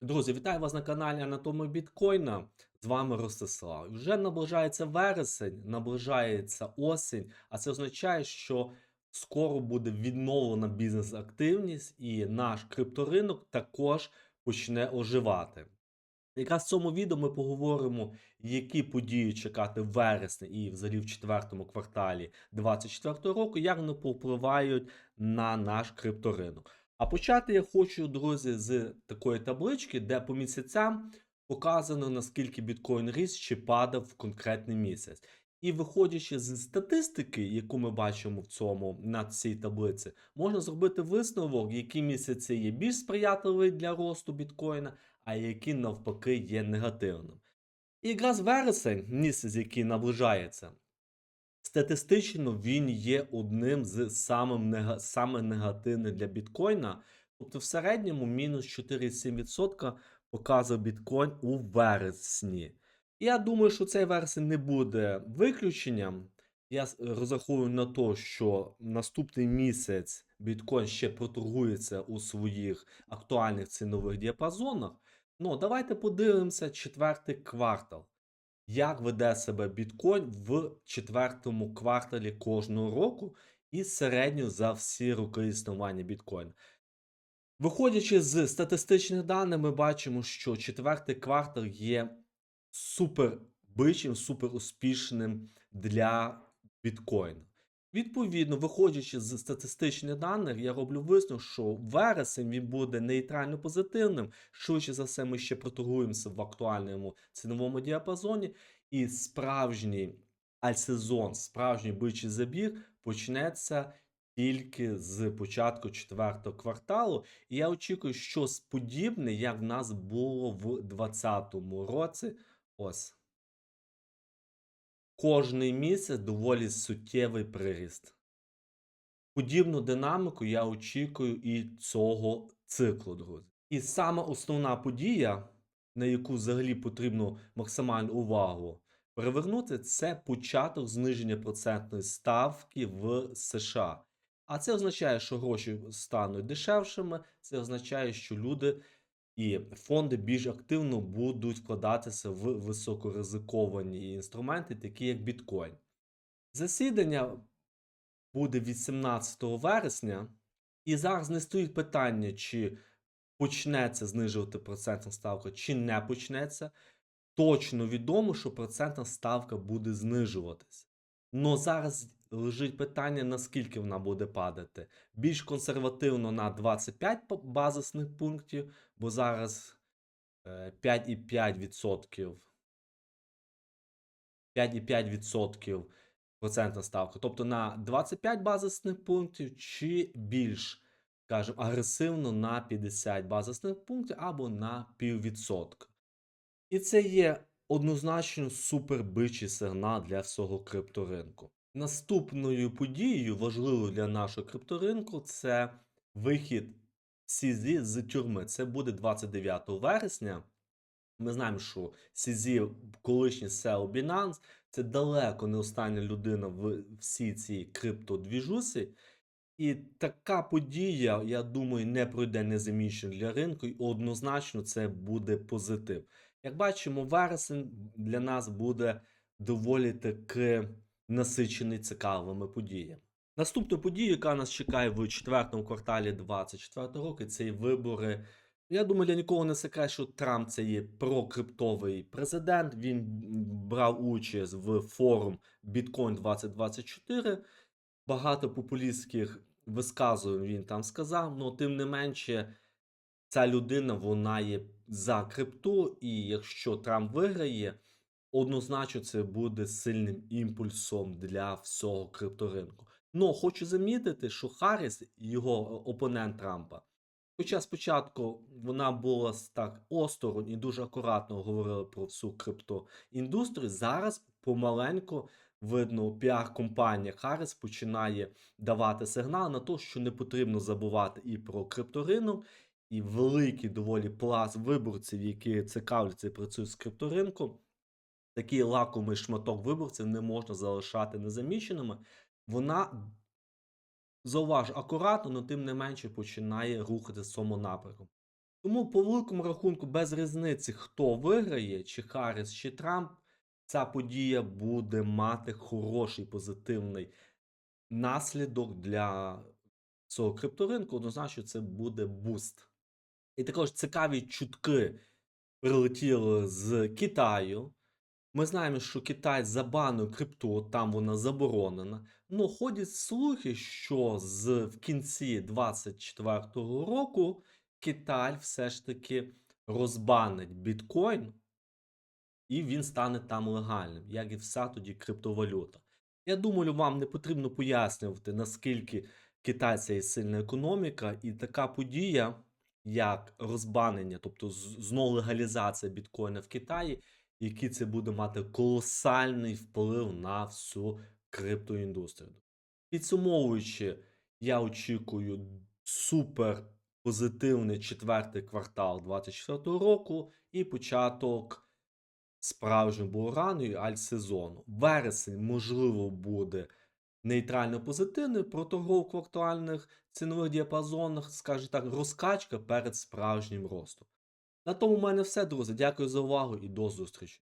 Друзі, вітаю вас на каналі Анатомія Біткоїна. З вами Ростислав. Вже наближається вересень, наближається осінь, а це означає, що скоро буде відновлена бізнес-активність і наш крипторинок також почне оживати. Якраз в цьому відео ми поговоримо, які події чекати в вересні і взагалі в четвертому кварталі 2024 року, як вони повпливають на наш крипторинок. А почати я хочу, друзі, з такої таблички, де по місяцям показано, наскільки біткоін ріс чи падав в конкретний місяць. І виходячи з статистики, яку ми бачимо в цьому на цій таблиці, можна зробити висновок, які місяці є більш сприятливі для росту біткоїна, а які навпаки є негативним. І якраз вересень, місяць, який наближається, статистично він є одним з самим нега... саме негативних для біткоїна. Тобто в середньому мінус 4,7% показує біткоін у вересні. Я думаю, що цей вересень не буде виключенням. Я розраховую на те, що наступний місяць біткоін ще проторгується у своїх актуальних цінових діапазонах. Ну, давайте подивимося четвертий квартал. Як веде себе біткоін в четвертому кварталі кожного року і середньо за всі роки існування біткоїна. Виходячи з статистичних даних, ми бачимо, що четвертий квартал є супер бичим, супер успішним для біткоїна. Відповідно, виходячи з статистичних даних, я роблю висновок, що вересень він буде нейтрально позитивним. Швидше за все, ми ще проторгуємося в актуальному ціновому діапазоні, і справжній альсезон, справжній бичий забіг почнеться тільки з початку четвертого кварталу. І я очікую, щось подібне, як в нас було в 2020 році. Ось. Кожний місяць доволі суттєвий приріст. Подібну динаміку я очікую і цього циклу, друзі. І саме основна подія, на яку взагалі потрібно максимальну увагу привернути, це початок зниження процентної ставки в США. А це означає, що гроші стануть дешевшими, це означає, що люди і фонди більш активно будуть вкладатися в високоризиковані інструменти, такі як біткоін. Засідання буде від 17 вересня, і зараз не стоїть питання, чи почнеться знижувати процентна ставка, чи не почнеться. Точно відомо, що процентна ставка буде знижуватись. Но зараз лежить питання, наскільки вона буде падати. Більш консервативно на 25 базисних пунктів, бо зараз е, 5,5%. 5,5% процентна ставка. Тобто на 25 базисних пунктів, чи більш, скажімо, агресивно на 50 базисних пунктів або на піввідсотка. І це є однозначно супербичий сигнал для всього крипторинку. Наступною подією, важливою для нашого крипторинку, це вихід CZ з тюрми. Це буде 29 вересня. Ми знаємо, що CZ, колишній SEO Binance, це далеко не остання людина в всій цій криптодвіжусі. І така подія, я думаю, не пройде незамічено для ринку, і однозначно це буде позитив. Як бачимо, вересень для нас буде доволі таки насичений цікавими подіями. Наступна подія, яка нас чекає в четвертому кварталі 2024 року, це вибори. Я думаю, для нікого не секрет, що Трамп це є прокриптовий президент. Він брав участь в форум Bitcoin 2024 багато популістських висказувань він там сказав, але тим не менше, ця людина вона є за крипту, і якщо Трамп виграє, однозначно це буде сильним імпульсом для всього крипторинку. Ну, хочу замітити, що Харріс, його опонент Трампа, хоча спочатку вона була так осторонь і дуже акуратно говорила про всю криптоіндустрію, зараз помаленьку видно, піар-компанія Харріс починає давати сигнал на те, що не потрібно забувати і про крипторинок, і великий доволі пласт виборців, які цікавляться і працюють з крипторинком. Такий лакомий шматок виборців не можна залишати незаміченими. Вона, зауваж, акуратно, але тим не менше починає рухатися в цьому напрямку. Тому по великому рахунку, без різниці, хто виграє, чи Харріс, чи Трамп, ця подія буде мати хороший позитивний наслідок для цього крипторинку. Однозначно, це буде буст. І також цікаві чутки прилетіли з Китаю. Ми знаємо, що Китай забанив крипту, там вона заборонена. Ну, ходять слухи, що з в кінці 24-го року Китай все ж таки розбанить біткоін, і він стане там легальним, як і вся тоді криптовалюта. Я думаю, вам не потрібно пояснювати, наскільки Китай це є сильна економіка, і така подія, як розбанення, тобто знову легалізація біткоїна в Китаї, який це буде мати колосальний вплив на всю криптоіндустрію. Підсумовуючи, я очікую супер позитивний четвертий квартал 2024 року і початок справжнього бурану і альтсезону. Вересень, можливо, буде нейтрально позитивний про торговку в актуальних цінових діапазонах, скажімо так, розкачка перед справжнім ростом. На тому в мене все, друзі. Дякую за увагу і до зустрічі.